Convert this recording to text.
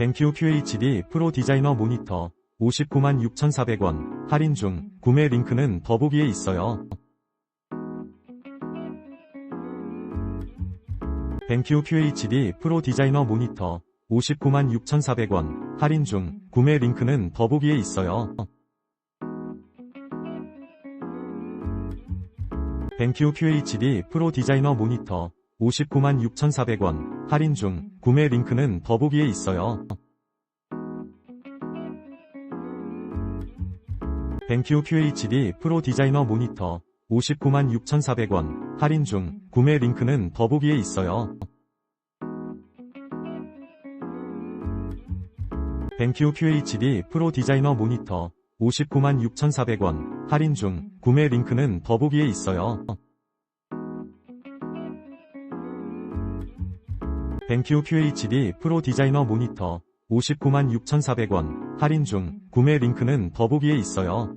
벤큐 QHD 프로 디자이너 모니터 59만 6,400원. 할인 중. 구매 링크는 더보기에 있어요. 벤큐 QHD 프로 디자이너 모니터 59만 6,400원. 할인 중. 구매 링크는 더보기에 있어요. 벤큐 QHD 프로 디자이너 모니터 59만 6,400원. 할인 중 구매 링크는 더보기에 있어요. 벤큐 QHD 프로 디자이너 모니터 59만 6,400원 할인 중 구매 링크는 더보기에 있어요. 벤큐 QHD 프로 디자이너 모니터 59만 6,400원 할인 중 구매 링크는 더보기에 있어요. 벤큐 QHD 프로 디자이너 모니터 59만 6,400원 할인 중 구매 링크는 더보기에 있어요.